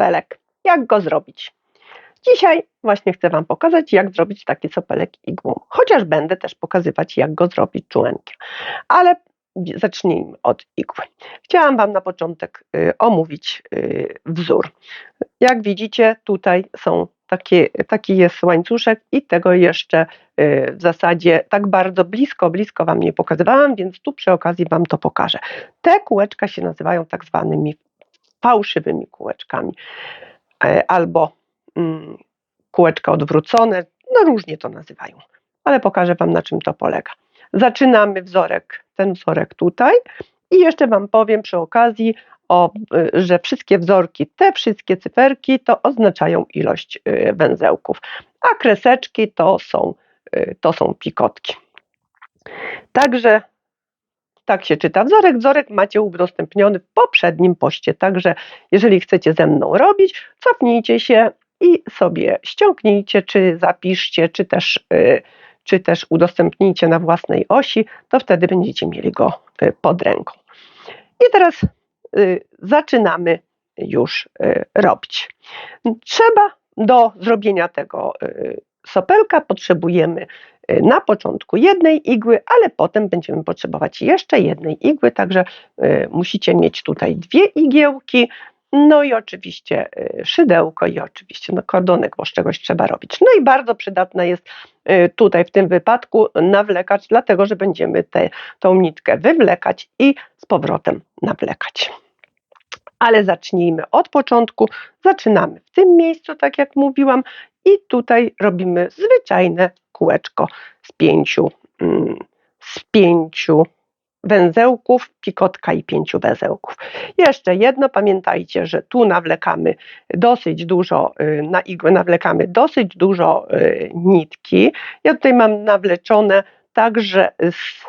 sopelek. Jak go zrobić? Dzisiaj właśnie chcę Wam pokazać, jak zrobić taki sopelek igłą. Chociaż będę też pokazywać, jak go zrobić członkiem. Ale zacznijmy od igły. Chciałam Wam na początek y, omówić y, wzór. Jak widzicie, tutaj są takie, taki jest łańcuszek i tego jeszcze y, w zasadzie tak bardzo blisko, blisko Wam nie pokazywałam, więc tu przy okazji Wam to pokażę. Te kółeczka się nazywają tak zwanymi fałszywymi kółeczkami e, albo mm, kółeczka odwrócone, no różnie to nazywają, ale pokażę Wam na czym to polega. Zaczynamy wzorek, ten wzorek tutaj i jeszcze Wam powiem przy okazji, o, y, że wszystkie wzorki, te wszystkie cyferki to oznaczają ilość y, węzełków, a kreseczki to są, y, to są pikotki. Także tak się czyta wzorek. Wzorek macie udostępniony w poprzednim poście, także jeżeli chcecie ze mną robić, cofnijcie się i sobie ściągnijcie, czy zapiszcie, czy też, czy też udostępnijcie na własnej osi, to wtedy będziecie mieli go pod ręką. I teraz Y, zaczynamy już y, robić. Trzeba do zrobienia tego y, sopelka potrzebujemy na początku jednej igły, ale potem będziemy potrzebować jeszcze jednej igły, także musicie mieć tutaj dwie igiełki, no i oczywiście szydełko i oczywiście no kordonek, bo z czegoś trzeba robić. No i bardzo przydatna jest tutaj w tym wypadku nawlekacz, dlatego że będziemy tę tą nitkę wywlekać i z powrotem nawlekać ale zacznijmy od początku. Zaczynamy w tym miejscu, tak jak mówiłam, i tutaj robimy zwyczajne kółeczko z pięciu, mm, z pięciu węzełków, pikotka i pięciu węzełków. Jeszcze jedno, pamiętajcie, że tu nawlekamy dosyć dużo, y, na igłę nawlekamy dosyć dużo y, nitki. Ja tutaj mam nawleczone także z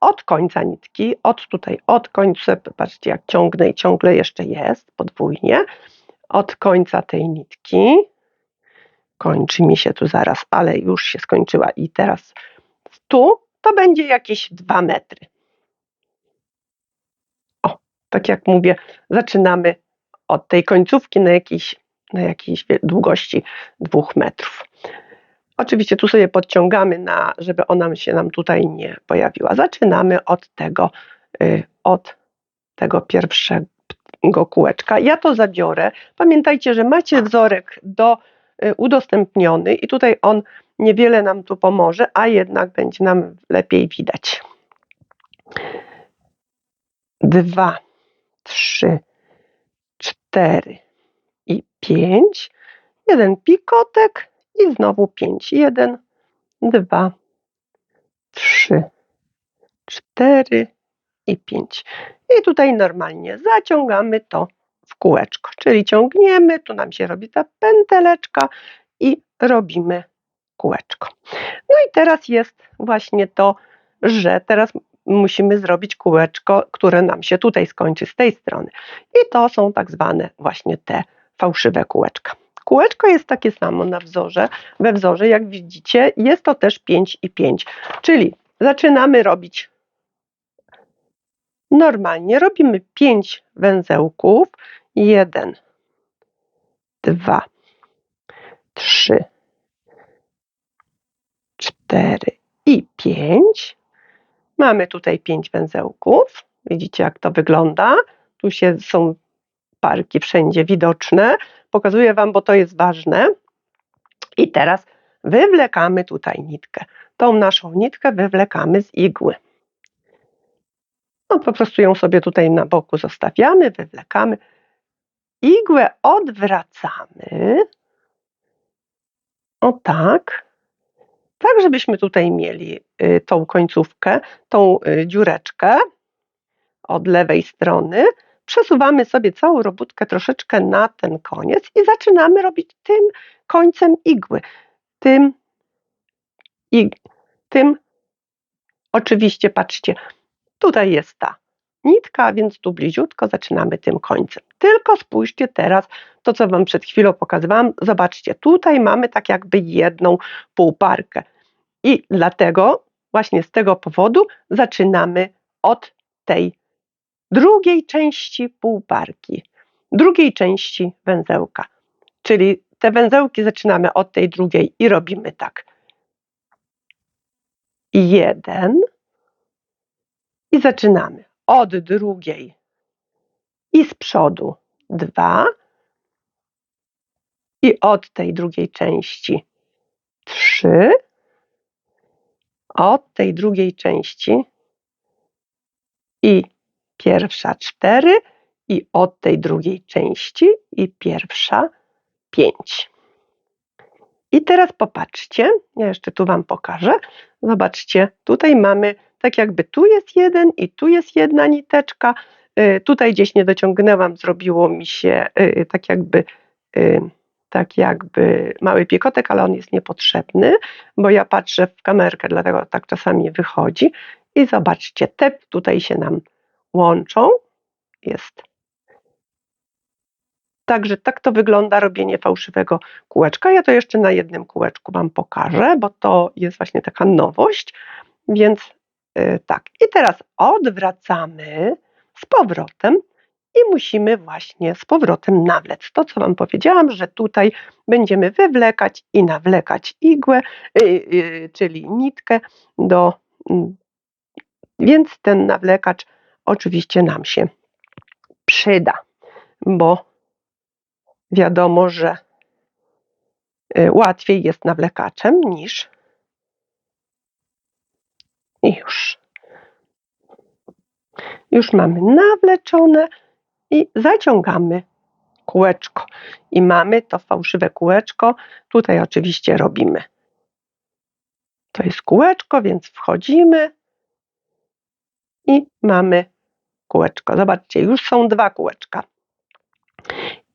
od końca nitki, od tutaj, od końca, patrzcie jak ciągnę i ciągle jeszcze jest podwójnie, od końca tej nitki, kończy mi się tu zaraz, ale już się skończyła i teraz tu to będzie jakieś 2 metry. O, tak jak mówię, zaczynamy od tej końcówki na jakiejś, na jakiejś długości 2 metrów. Oczywiście tu sobie podciągamy, na, żeby ona się nam tutaj nie pojawiła. Zaczynamy od tego, y, od tego pierwszego kółeczka. Ja to zabiorę. Pamiętajcie, że macie wzorek do udostępniony i tutaj on niewiele nam tu pomoże, a jednak będzie nam lepiej widać. Dwa, trzy, cztery i pięć. Jeden pikotek, i znowu 5. 1, 2, 3, 4 i 5. I tutaj normalnie zaciągamy to w kółeczko, czyli ciągniemy, tu nam się robi ta pęteleczka i robimy kółeczko. No i teraz jest właśnie to, że teraz musimy zrobić kółeczko, które nam się tutaj skończy z tej strony. I to są tak zwane właśnie te fałszywe kółeczka. Kółeczko jest takie samo na wzorze, we wzorze, jak widzicie, jest to też 5 i 5. Czyli zaczynamy robić normalnie. Robimy 5 węzełków. 1, 2, 3, 4 i 5. Mamy tutaj 5 węzełków. Widzicie, jak to wygląda. Tu się są parki wszędzie widoczne. Pokazuję Wam, bo to jest ważne. I teraz wywlekamy tutaj nitkę. Tą naszą nitkę wywlekamy z igły. No po prostu ją sobie tutaj na boku zostawiamy, wywlekamy. Igłę odwracamy. O tak. Tak, żebyśmy tutaj mieli y, tą końcówkę, tą y, dziureczkę od lewej strony przesuwamy sobie całą robótkę troszeczkę na ten koniec i zaczynamy robić tym końcem igły. Tym, i, tym oczywiście, patrzcie, tutaj jest ta nitka, więc tu bliziutko zaczynamy tym końcem. Tylko spójrzcie teraz, to co Wam przed chwilą pokazywałam, zobaczcie, tutaj mamy tak jakby jedną półparkę i dlatego właśnie z tego powodu zaczynamy od tej drugiej części półparki. drugiej części węzełka. Czyli te węzełki zaczynamy od tej drugiej i robimy tak. Jeden i zaczynamy od drugiej i z przodu dwa i od tej drugiej części trzy, od tej drugiej części i pierwsza cztery i od tej drugiej części i pierwsza pięć. I teraz popatrzcie, ja jeszcze tu Wam pokażę. Zobaczcie, tutaj mamy, tak jakby tu jest jeden i tu jest jedna niteczka. Y, tutaj gdzieś nie dociągnęłam, zrobiło mi się y, tak jakby y, tak jakby mały piekotek, ale on jest niepotrzebny, bo ja patrzę w kamerkę, dlatego tak czasami wychodzi. I zobaczcie, te tutaj się nam łączą. Jest. Także tak to wygląda robienie fałszywego kółeczka. Ja to jeszcze na jednym kółeczku Wam pokażę, bo to jest właśnie taka nowość. Więc tak. I teraz odwracamy z powrotem i musimy właśnie z powrotem nawlec. To, co Wam powiedziałam, że tutaj będziemy wywlekać i nawlekać igłę, yy, yy, czyli nitkę do. Yy, więc ten nawlekacz oczywiście nam się przyda, bo wiadomo, że y, łatwiej jest nawlekaczem niż i już. Już mamy nawleczone i zaciągamy kółeczko. I mamy to fałszywe kółeczko. Tutaj oczywiście robimy. To jest kółeczko, więc wchodzimy i mamy kółeczko. Zobaczcie, już są dwa kółeczka.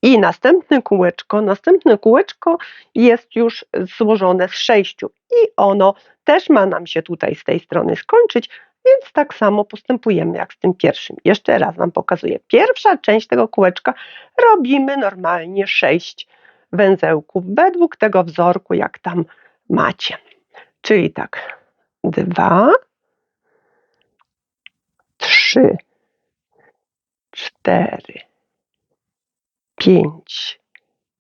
I następne kółeczko, następne kółeczko jest już złożone z sześciu i ono też ma nam się tutaj z tej strony skończyć, więc tak samo postępujemy jak z tym pierwszym. Jeszcze raz Wam pokazuję. Pierwsza część tego kółeczka robimy normalnie sześć węzełków według tego wzorku, jak tam macie. Czyli tak, dwa, trzy, cztery, pięć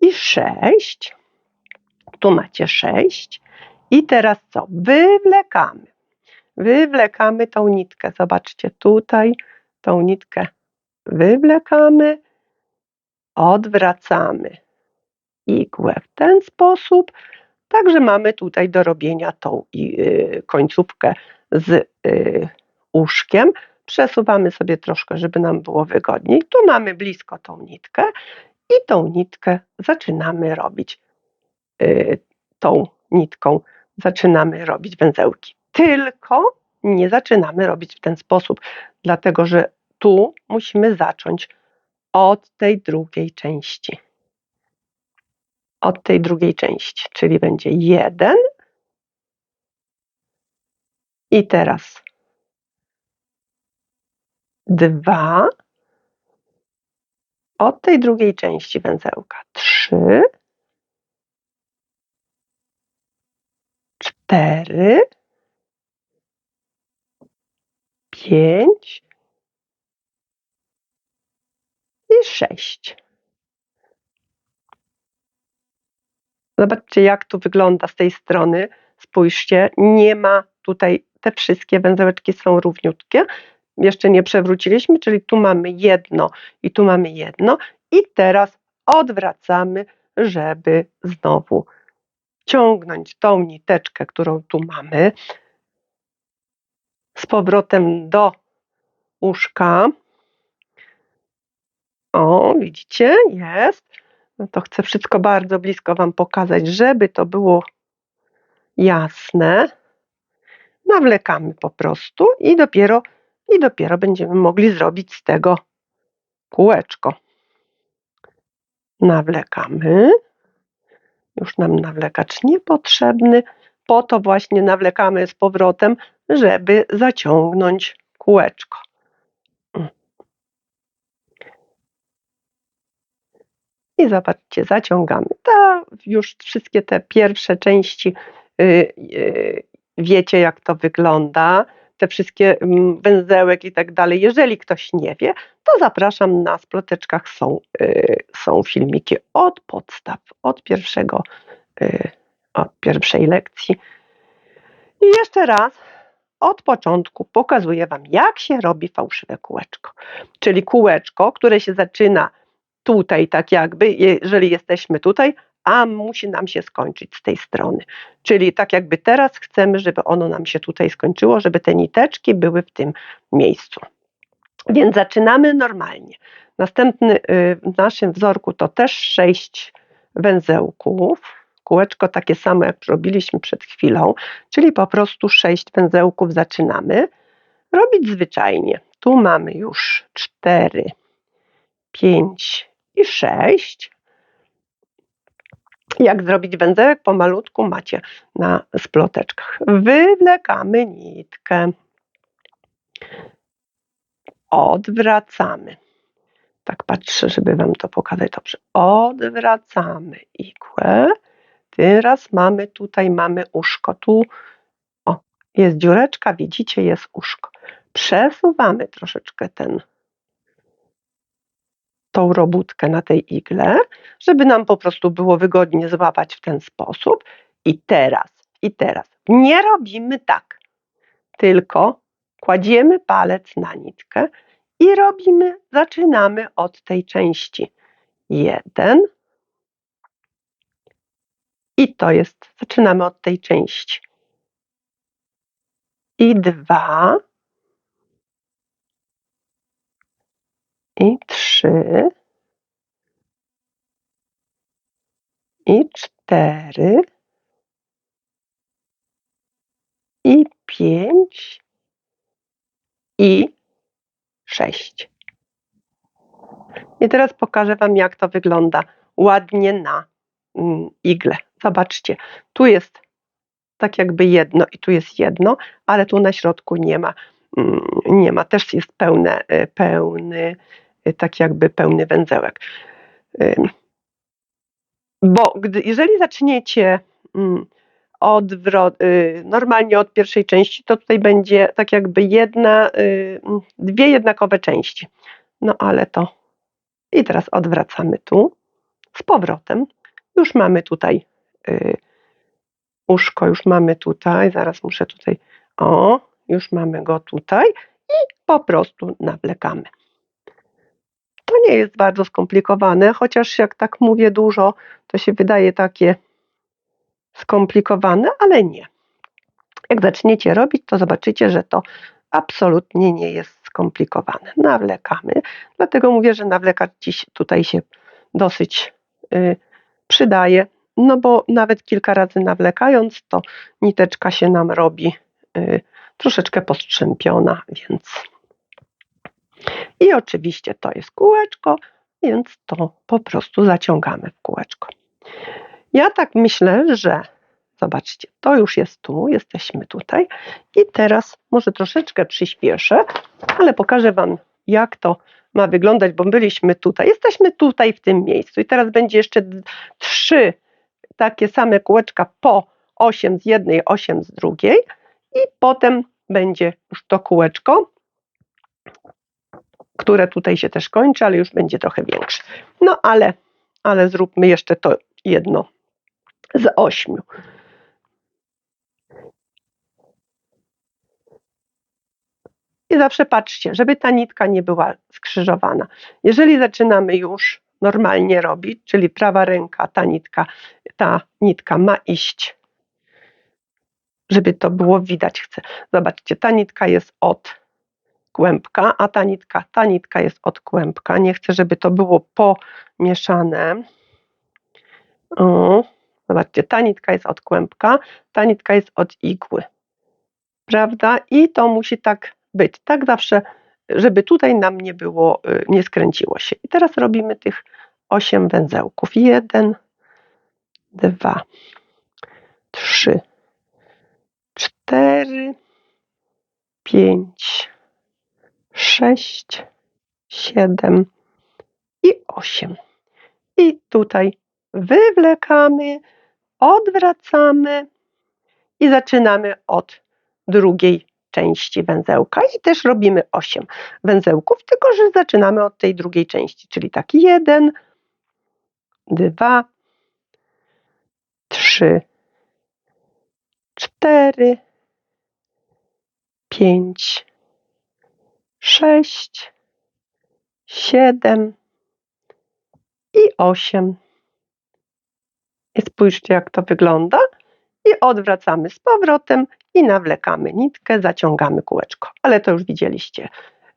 i sześć. Tu macie sześć. I teraz co? Wywlekamy. Wywlekamy tą nitkę. Zobaczcie, tutaj tą nitkę wywlekamy, odwracamy igłę w ten sposób. Także mamy tutaj do robienia tą y, końcówkę z y, uszkiem. Przesuwamy sobie troszkę, żeby nam było wygodniej. Tu mamy blisko tą nitkę i tą nitkę zaczynamy robić y, tą nitką zaczynamy robić węzełki. Tylko nie zaczynamy robić w ten sposób, dlatego że tu musimy zacząć od tej drugiej części. Od tej drugiej części, czyli będzie jeden i teraz dwa od tej drugiej części węzełka trzy, cztery, pięć i sześć. Zobaczcie, jak tu wygląda z tej strony. Spójrzcie, nie ma tutaj, te wszystkie węzełeczki są równiutkie. Jeszcze nie przewróciliśmy, czyli tu mamy jedno i tu mamy jedno. I teraz odwracamy, żeby znowu ciągnąć tą niteczkę, którą tu mamy, z powrotem do uszka. O, widzicie, jest. No to chcę wszystko bardzo blisko Wam pokazać, żeby to było jasne. Nawlekamy po prostu i dopiero, i dopiero będziemy mogli zrobić z tego kółeczko. Nawlekamy. Już nam nawlekacz niepotrzebny. Po to właśnie nawlekamy z powrotem, żeby zaciągnąć kółeczko. I zobaczcie, zaciągamy. Ta, już wszystkie te pierwsze części yy, yy, wiecie, jak to wygląda. Te wszystkie mm, węzełek i tak dalej. Jeżeli ktoś nie wie, to zapraszam na sploteczkach są, y, są filmiki od podstaw, od pierwszego, y, od pierwszej lekcji. I jeszcze raz od początku pokazuję Wam, jak się robi fałszywe kółeczko. Czyli kółeczko, które się zaczyna tutaj, tak jakby, jeżeli jesteśmy tutaj, a musi nam się skończyć z tej strony. Czyli tak jakby teraz chcemy, żeby ono nam się tutaj skończyło, żeby te niteczki były w tym miejscu. Więc zaczynamy normalnie. Następny y, w naszym wzorku to też sześć węzełków. Kółeczko takie samo, jak robiliśmy przed chwilą, czyli po prostu sześć węzełków zaczynamy robić zwyczajnie. Tu mamy już cztery, pięć i sześć. Jak zrobić węzełek pomalutku macie na sploteczkach. Wywlekamy nitkę. Odwracamy. Tak patrzę, żeby Wam to pokazać dobrze. Odwracamy igłę. Teraz mamy tutaj mamy uszko. Tu o, jest dziureczka, widzicie, jest uszko. Przesuwamy troszeczkę ten tą robótkę na tej igle, żeby nam po prostu było wygodnie złapać w ten sposób. I teraz, i teraz nie robimy tak, tylko kładziemy palec na nitkę i robimy, zaczynamy od tej części. Jeden. I to jest, zaczynamy od tej części. I dwa. I trzy, i cztery, i pięć, i sześć. I teraz pokażę Wam, jak to wygląda ładnie na mm, igle. Zobaczcie, tu jest tak jakby jedno i tu jest jedno, ale tu na środku nie ma, mm, nie ma. Też jest pełne, y, pełny tak jakby pełny węzełek. Bo gdy, jeżeli zaczniecie mm, odwrot, y, normalnie od pierwszej części, to tutaj będzie tak jakby jedna, y, dwie jednakowe części. No ale to i teraz odwracamy tu z powrotem. Już mamy tutaj y, uszko, już mamy tutaj, zaraz muszę tutaj, o, już mamy go tutaj i po prostu nawlekamy. To nie jest bardzo skomplikowane, chociaż jak tak mówię dużo, to się wydaje takie skomplikowane, ale nie. Jak zaczniecie robić, to zobaczycie, że to absolutnie nie jest skomplikowane. Nawlekamy, dlatego mówię, że nawlekać dziś tutaj się dosyć y, przydaje, no bo nawet kilka razy nawlekając, to niteczka się nam robi y, troszeczkę postrzępiona, więc i oczywiście to jest kółeczko, więc to po prostu zaciągamy w kółeczko. Ja tak myślę, że zobaczcie, to już jest tu, jesteśmy tutaj. I teraz może troszeczkę przyspieszę, ale pokażę Wam jak to ma wyglądać, bo byliśmy tutaj, jesteśmy tutaj w tym miejscu. I teraz będzie jeszcze trzy takie same kółeczka po 8 z jednej, 8 z drugiej. I potem będzie już to kółeczko które tutaj się też kończy, ale już będzie trochę większe. No ale, ale zróbmy jeszcze to jedno z ośmiu. I zawsze patrzcie, żeby ta nitka nie była skrzyżowana. Jeżeli zaczynamy już normalnie robić, czyli prawa ręka, ta nitka, ta nitka ma iść, żeby to było widać. Chcę. Zobaczcie, ta nitka jest od kłębka, a ta nitka, ta nitka jest od kłębka. Nie chcę, żeby to było pomieszane. O, zobaczcie, ta nitka jest od kłębka, ta nitka jest od igły. Prawda? I to musi tak być. Tak zawsze, żeby tutaj nam nie było, y, nie skręciło się. I teraz robimy tych osiem węzełków. Jeden, dwa, trzy, cztery, pięć, sześć, siedem i osiem. I tutaj wywlekamy, odwracamy i zaczynamy od drugiej części węzełka i też robimy 8 węzełków, tylko że zaczynamy od tej drugiej części, czyli tak 1, 2, 3, 4, 5, 6, 7 i 8. I spójrzcie, jak to wygląda. I odwracamy z powrotem i nawlekamy nitkę, zaciągamy kółeczko. Ale to już widzieliście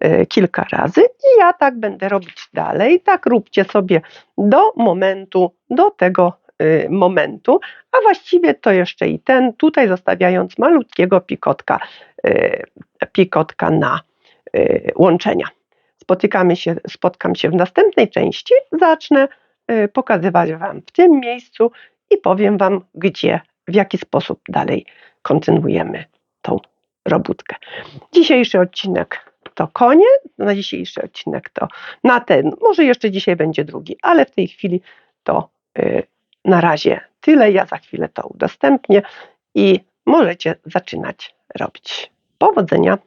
y, kilka razy i ja tak będę robić dalej. Tak róbcie sobie do momentu, do tego y, momentu, a właściwie to jeszcze i ten, tutaj zostawiając malutkiego pikotka, y, pikotka na łączenia. Spotykamy się, spotkam się w następnej części. Zacznę y, pokazywać Wam w tym miejscu i powiem Wam, gdzie, w jaki sposób dalej kontynuujemy tą robótkę. Dzisiejszy odcinek to koniec. Na dzisiejszy odcinek to na ten, może jeszcze dzisiaj będzie drugi, ale w tej chwili to y, na razie tyle. Ja za chwilę to udostępnię i możecie zaczynać robić. Powodzenia!